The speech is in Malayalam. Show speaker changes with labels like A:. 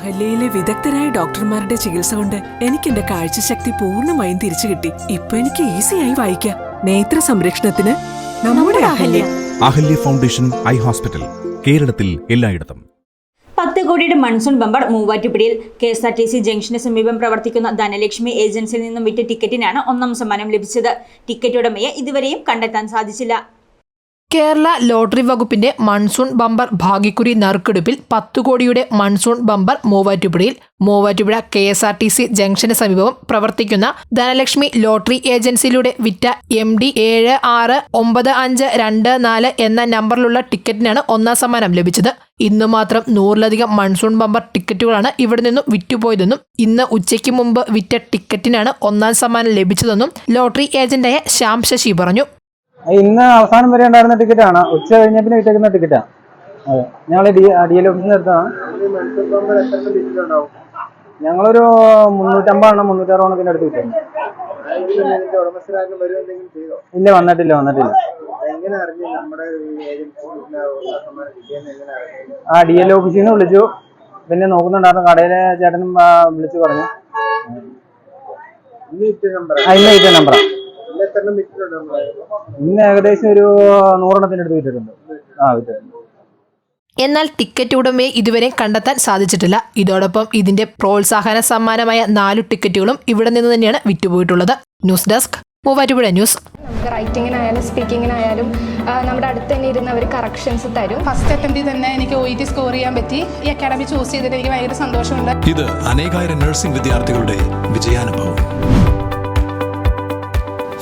A: അഹല്യയിലെ വിദഗ്ധരായ ഡോക്ടർമാരുടെ ചികിത്സ കൊണ്ട് എനിക്ക് എന്റെ കാഴ്ചശക്തി പൂർണമായും തിരിച്ചു കിട്ടി. ഇപ്പൊ എനിക്ക് ഈസിയായി വായിക്കാം. നേത്ര സംരക്ഷണത്തിന് നമ്മുടെ Ahalya.
B: Ahalya. Foundation eye hospital കേരളത്തിൽ എല്ലായിടത്തും.
C: പത്ത് കോടിയുടെ മൺസൂൺ ബമ്പർ മൂവാറ്റുപുഴയിൽ K S R T C junction സമീപം പ്രവർത്തിക്കുന്ന ധനലക്ഷ്മി ഏജൻസിയിൽ നിന്നും വിറ്റ ടിക്കറ്റിനാണ് ഒന്നാം സമ്മാനം ലഭിച്ചത്. ടിക്കറ്റ് ഉടമയെ ഇതുവരെയും കണ്ടെത്താൻ സാധിച്ചില്ല.
D: കേരള ലോട്ടറി വകുപ്പിന്റെ മൺസൂൺ ബമ്പർ ഭാഗ്യക്കുറി നറുക്കെടുപ്പിൽ പത്തു കോടിയുടെ മൺസൂൺ ബമ്പർ മൂവാറ്റുപുഴയിൽ Muvattupuzha K S R T C junction സമീപം പ്രവർത്തിക്കുന്ന ധനലക്ഷ്മി ലോട്ടറി ഏജൻസിയിലൂടെ വിറ്റ എം ഡി ഏഴ് ആറ് ഒമ്പത് അഞ്ച് രണ്ട് നാല് എന്ന നമ്പറിലുള്ള ടിക്കറ്റിനാണ് ഒന്നാം സമ്മാനം ലഭിച്ചത്. ഇന്ന് മാത്രം നൂറിലധികം മൺസൂൺ ബമ്പർ ടിക്കറ്റുകളാണ് ഇവിടെ നിന്നും വിറ്റുപോയതെന്നും ഇന്ന് ഉച്ചയ്ക്ക് മുമ്പ് വിറ്റ ടിക്കറ്റിനാണ് ഒന്നാം സമ്മാനം ലഭിച്ചതെന്നും ലോട്ടറി ഏജന്റായ ശ്യാം ശശി പറഞ്ഞു.
E: ഇന്ന് അവസാനം വരെ ഉണ്ടായിരുന്ന ടിക്കറ്റ് ആണ്. ഉച്ച കഴിഞ്ഞ പിന്നെ വിട്ടേക്കുന്ന ടിക്കറ്റാ അതെ. ഞങ്ങൾ ഡി എൽ ഓഫീസിൽ നിന്ന് എടുത്തതാണ് ഞങ്ങളൊരു മുന്നൂറ്റമ്പതാണ് മുന്നൂറ്ററുപതെണ്ണത്തിന്റെ അടുത്ത് വിറ്റു ഇല്ല വന്നിട്ടില്ല വന്നിട്ടില്ല. ആ ഡി എൽ ഓഫീസിൽ നിന്ന് വിളിച്ചു. പിന്നെ നോക്കുന്നുണ്ടായിരുന്നു. കടയിലെ ചേട്ടനും വിളിച്ചു പറഞ്ഞു. ഇന്ന് ഇറ്റ നമ്പറാ ഇന്ന് ഏകദേശം ഒരു നൂറെണ്ണത്തിന്റെ അടുത്ത് വിറ്റിട്ടുണ്ട്. ആ വിറ്റിട്ടുണ്ട്.
D: എന്നാൽ ടിക്കറ്റ് ഉടമയെ ഇതുവരെ കണ്ടെത്താൻ സാധിച്ചിട്ടില്ല. ഇതോടൊപ്പം ഇതിന്റെ പ്രോത്സാഹന സമ്മാനമായ നാലു ടിക്കറ്റുകളും ഇവിടെ നിന്ന് തന്നെയാണ് വിറ്റുപോയിട്ടുള്ളത്. News desk Muvattupuzha news.
F: നമുക്ക് റൈറ്റിങ്ങിനായാലും സ്പീക്കിങ്ങിനായാലും നമ്മുടെ അടുത്ത് തന്നെ ഇരുന്ന് അവർ കറക്ഷൻസ് തരും.
G: ഫസ്റ്റ് അറ്റംപ്റ്റിൽ തന്നെ എനിക്ക് ഒ ഇ ടി സ്കോർ ചെയ്യാൻ പറ്റി. ഈ അക്കാഡമി ചൂസ് ചെയ്തിട്ട് എനിക്ക് ഭയങ്കര സന്തോഷമുണ്ട്.
H: ഇത് അനേകായിരം നഴ്സിംഗ് വിദ്യാർത്ഥികളുടെ വിജയാനുഭവം.